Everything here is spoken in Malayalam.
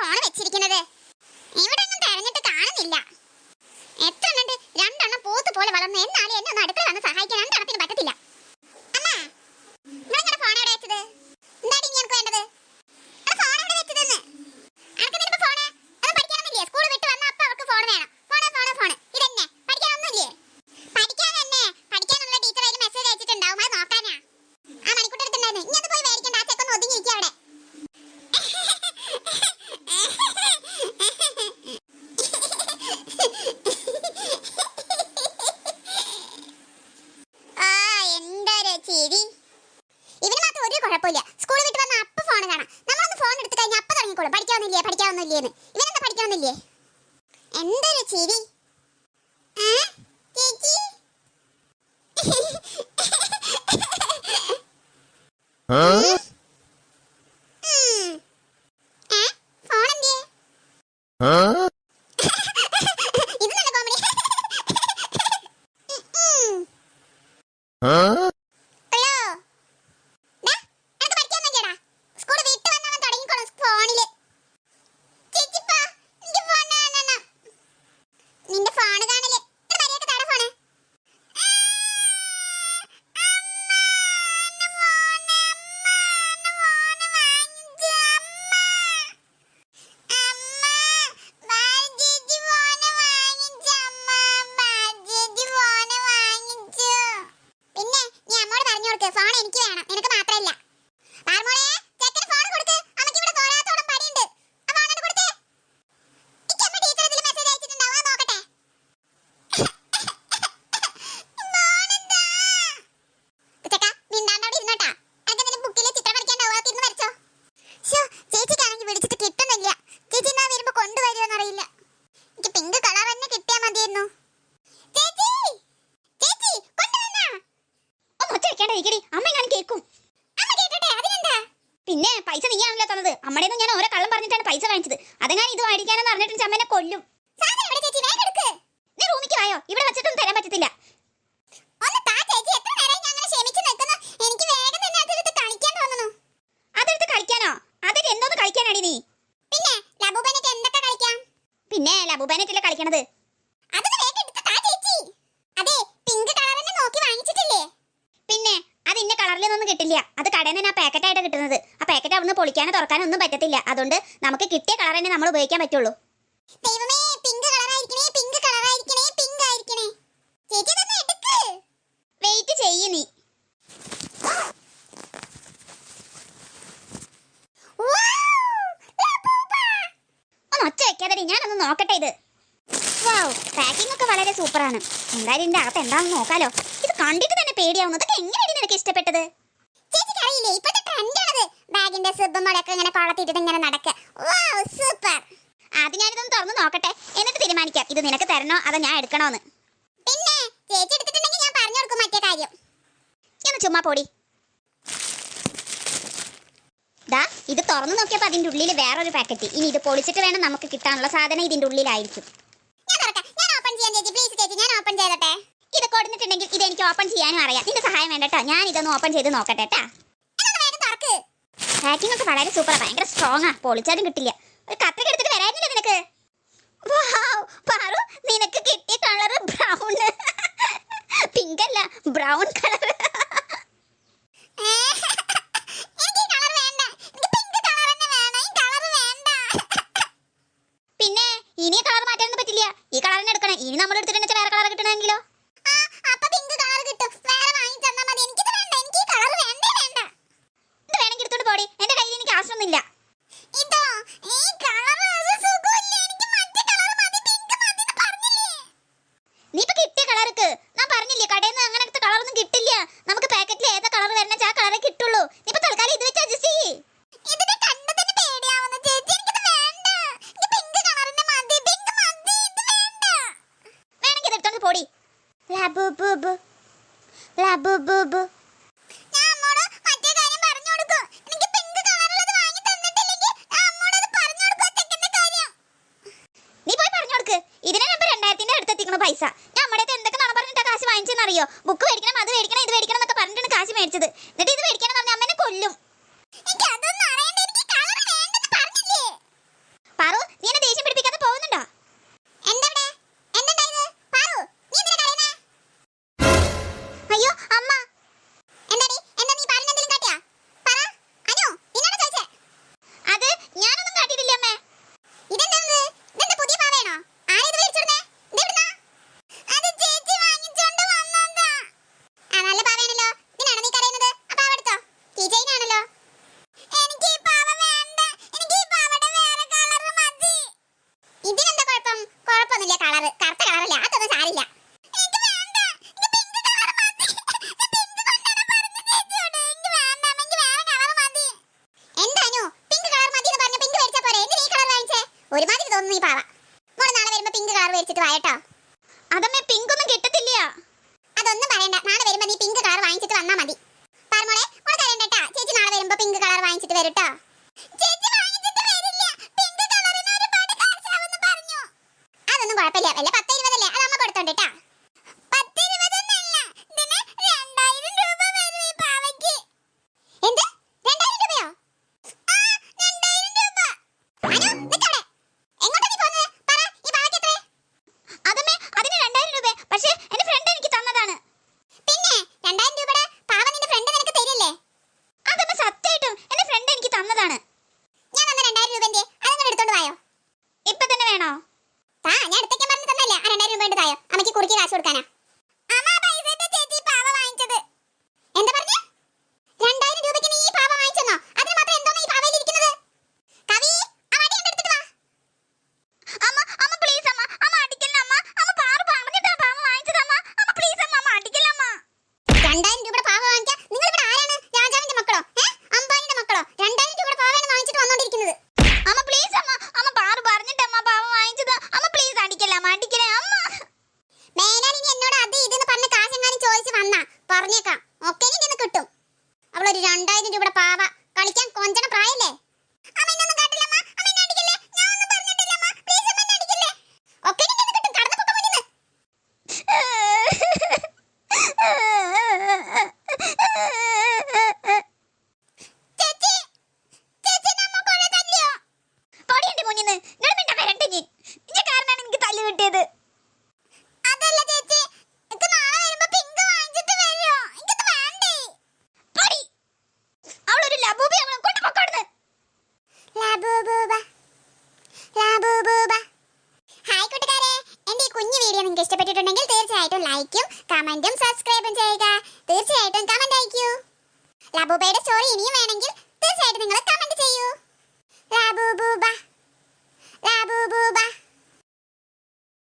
ഫോൺ വെച്ചിരിക്കുന്നത്. ഇവിടെ തെരഞ്ഞിട്ട് കാണുന്നില്ല. എത്ര എണ്ണുണ്ട്? രണ്ടെണ്ണം പോത്ത് പോലെ വളർന്ന് എന്നാലും എന്നെ ഒന്ന് അടുക്കള വന്ന് സഹായിക്കാൻ രണ്ടെണ്ണത്തിന് പറ്റത്തില്ല അമ്മ നിങ്ങളുടെ ഫോൺ എവിടെ വെച്ചത് എന്താടി ഇനി എനിക്ക് വേണ്ടത് ആ ഫോൺ എവിടെ വെച്ചതെന്ന് അനക്ക് നിന്റെ ഫോണ് അത് പഠിക്കാനൊന്നുമില്ലേ സ്കൂൾ വിട്ട് വന്ന അപ്പൊ അവർക്ക് ഫോൺ വേണം ഫോണ് ഫോണ് ഫോണ് ഇതന്നെ പഠിക്കാനൊന്നുമില്ലേ പഠിക്കാൻ തന്നെ പഠിക്കാനുള്ള ടീച്ചർ അതിൽ മെസ്സേജ് അയച്ചിട്ടുണ്ടാവും അത് നോക്കാനാ ആ മണിക്കൂർ എടുത്തിട്ടുണ്ടായിരുന്നു ഇനി അത് പോയി മേടിക്കണ്ട ആ ചെക്കൊന്ന് ഒതുങ്ങിയിരിക്കും അവിടെ ആ എന്തൊരു ചിരി ഇവന് മാത്രം ഒരു കുഴപ്പമില്ല സ്കൂളിൽ വിട്ട് വന്ന അപ്പൊ ഫോൺ കാണാം നമ്മളൊന്ന് ഫോൺ എടുത്തു അപ്പൊ പഠിക്കാവുന്നില്ലേ? പഠിക്കാവുന്നില്ലേന്ന് ഇവനെന്താ പഠിക്കാവുന്നില്ലേ? എന്തൊരു ചിരി? ചേച്ചി? പൈസ വാങ്ങിച്ചത് ഇത് മേടിക്കാനെന്ന് പറഞ്ഞിട്ട് ചമ്മനെ കൊല്ലും. സാധനം ഇവിടെ ചേച്ചി? വേഗം എടുക്ക്. നീ റൂമിക്ക് വായോ? ഇവിടെ വെച്ചിട്ടൊന്നും തരാൻ പറ്റത്തില്ല. ഒന്ന് താ ചേച്ചി. എത്ര നേരം ഞാൻ അങ്ങനെ ക്ഷമിച്ച് നിൽക്കുന്നു? എനിക്ക് വേഗം തന്നെ അതെടുത്ത് കളിക്കാൻ തോന്നുന്നു. അതെടുത്ത് കളിക്കാനോ? അതൊക്കെ എന്തോന്ന് കളിക്കാനാടി നീ? പിന്നെ ലബുബനറ്റ് എന്തൊക്കെ കളിക്കാം? പിന്നെ ലബുബനറ്റല്ലേ കളിക്കണത് അതൊന്ന് വേഗം എടുത്ത് താ ചേച്ചി അതെ പിങ്ക് കളർ തന്നെ നോക്കി വാങ്ങിച്ചിട്ടില്ലേ പിന്നെ അത് ഇന്ന കളറിലൊന്നും കിട്ടില്ല അത് കടയിൽ നിന്ന് ആ പാക്കറ്റായിട്ട് കിട്ടുന്നത് ആ അവിടുന്ന് തുറക്കാനോ ഒന്നും പറ്റത്തില്ല. അതുകൊണ്ട് നമുക്ക് കിട്ടിയ കളർ തന്നെ നമ്മൾ ഉപയോഗിക്കാൻ പറ്റുള്ളൂ. ദൈവമേ പിങ്ക് കളർ ആയിരിക്കണേ പിങ്ക് കളർ ആയിരിക്കണേ പിങ്ക് ആയിരിക്കണേ. ചേച്ചി തന്നെ എടുക്ക്. വെയിറ്റ് ചെയ്യ നീ! ഒന്ന് ഒച്ച വെക്കാതെ ഞാനൊന്ന് നോക്കട്ടെ ഇത്. വാവ് പാക്കിംഗ് ഒക്കെ വളരെ സൂപ്പറാണ് എന്തായാലും ഇതിന്റെ അകത്ത് എന്താണെന്ന് നോക്കാലോ. ഇത് കണ്ടിട്ട് തന്നെ പേടിയാവുന്നു. ഇതൊക്കെ എങ്ങനെയാണ് നിനക്ക് ഇഷ്ടപ്പെട്ടത്? ചേച്ചിക്ക് അറിയില്ലേ ഇപ്പോഴത്തെ ട്രെൻഡാണത് ബാഗിന്റെ സിബും മുടക്കം ഇങ്ങനെ കൊളത്തിട്ടിട്ട് ഇങ്ങനെ നടക്കുക സൂപ്പർ ആദ്യം ഞാനിതൊന്ന് തുറന്ന് നോക്കട്ടെ. എന്നിട്ട് തീരുമാനിക്കാം. ഇത് നിനക്ക് തരണോ? അതോ ഞാൻ എടുക്കണോന്ന്? പിന്നെ ചേച്ചി എടുത്തിട്ടുണ്ടെങ്കിൽ ഞാൻ പറഞ്ഞു കൊടുക്കും മറ്റേ കാര്യം. ഒന്ന് ചുമ്മാ പൊടി. ദാ ഇത് തുറന്നു നോക്കിയപ്പോൾ അതിന്റെ ഉള്ളിൽ വേറൊരു പാക്കറ്റ് ഇനി ഇത് പൊളിച്ചിട്ട് വേണം നമുക്ക് കിട്ടാനുള്ള സാധനം ഇതിന്റെ ഉള്ളിലായിരിക്കും. ഞാൻ ഞാൻ ഞാൻ ഇത് കൊടുത്തിട്ടുണ്ടെങ്കിൽ ഇത് എനിക്ക് ഓപ്പൺ ചെയ്യാനും അറിയാം. നിന്റെ സഹായം വേണ്ട കേട്ടോ ഞാൻ ഇതൊന്ന് ഓപ്പൺ ചെയ്ത് നോക്കട്ടെ കേട്ടാ പാക്കിംഗ് ഒക്കെ വളരെ സൂപ്പറാ ഭയങ്കര സ്ട്രോങ് ആ. പൊളിച്ചാലും കിട്ടില്ല. ഒരു കത്രിക എടുത്തിട്ട് വരാനില്ല നിനക്ക്? പാറു നിനക്ക് കിട്ടിയ കളർ ബ്രൗൺ പിങ്ക് അല്ല ബ്രൗൺ കളർ പിന്നെ ഇനി കളർ മാറ്റാനൊന്നും പറ്റില്ല. ഈ കളർ തന്നെ എടുക്കണം. ഇനി നമ്മൾ എടുത്തിട്ടുണ്ടെങ്കിൽ വേറെ കളർ കിട്ടണമെങ്കിലോ? ആവശ്യമൊന്നുമില്ല ഇതോ ഈ കളർ ഒരു സുഖമില്ല. എനിക്ക് മറ്റേ കളർ മതി. പിങ്ക് മതി എന്ന് പറഞ്ഞില്ലേ? നീ ഇപ്പൊ കിട്ടിയ കളർക്ക്? ഞാൻ പറഞ്ഞില്ലേ കടയിൽ നിന്ന് അങ്ങനത്തെ കളറൊന്നും കിട്ടില്ല. നമുക്ക് പാക്കറ്റിൽ ഏതാ കളർ വരണ ആ കളറേ കിട്ടുള്ളൂ. നീ ഇപ്പൊ തൽക്കാലം ഇത് വെച്ച് അഡ്ജസ്റ്റ് ചെയ്യ്. ഇതിനെ കണ്ടു തന്നെ പേടിയാവുന്നു ചേച്ചി. എനിക്കിത് വേണ്ട. എനിക്ക് പിങ്ക് കളറിന്റെ മതി. പിങ്ക് മതി. ഇത് വേണ്ട. വേണമെങ്കിൽ ഇത് എടുത്തോണ്ട് പോടി. ലബുബുബു. ലബുബുബു. ഞാൻ അടുത്തെത്തിക്കണ പൈസ. നമ്മുടെ എന്തൊക്കെ നട പറഞ്ഞിട്ടാ കാശ് വാങ്ങിച്ചെന്നറിയോ ബുക്ക് മേടിക്കണം അത് മേടിക്കണം ഇത് മേടിക്കണം എന്നൊക്കെ പറഞ്ഞിട്ടാണ് കാശ് മേടിച്ചത്. എന്നിട്ട് ഇത് മേടിക്കണം എന്ന് പറഞ്ഞാൽ അമ്മനെ കൊല്ലും. വലിയ കളർ കറുത്ത കളറല്ല അതൊന്നും സാരില്ല ഒരുമാതിരി തോന്നുന്നു ഈ പാവ. മോളെ നാളെ വരുമ്പോ പിങ്ക് കളർ മേടിച്ചിട്ട് വായട്ടോ അതമ്മേ പിങ്ക് ഒന്നും കിട്ടത്തില്ല. അതൊന്നും പറയണ്ട. നാളെ വരുമ്പോ നീ പിങ്ക് കളർ വാങ്ങിച്ചിട്ട് വന്നാ മതി. പറമോളെ മോളെ തരണ്ട ചേച്ചി നാളെ വരുമ്പോ പിങ്ക് കളർ വാങ്ങിച്ചിട്ട് വരട്ടോ ഒന്നും കുഴപ്പമില്ല. വല്ല പത്ത് ഇരുപതല്ലേ? അത് അമ്മ കൊടുത്തോണ്ട് കേട്ടാ. കാശ് കൊടുക്കാനാ. ലൈക്കും കമന്റും സബ്സ്ക്രൈബും ചെയ്യുക. തീർച്ചയായിട്ടും കമന്റ് അയക്കൂ. ലബൂബയുടെ സ്റ്റോറി ഇനിയും വേണമെങ്കിൽ തീർച്ചയായിട്ടും നിങ്ങൾ കമന്റ് ചെയ്യൂ. ലബൂബൂബ. ലബൂബൂബ.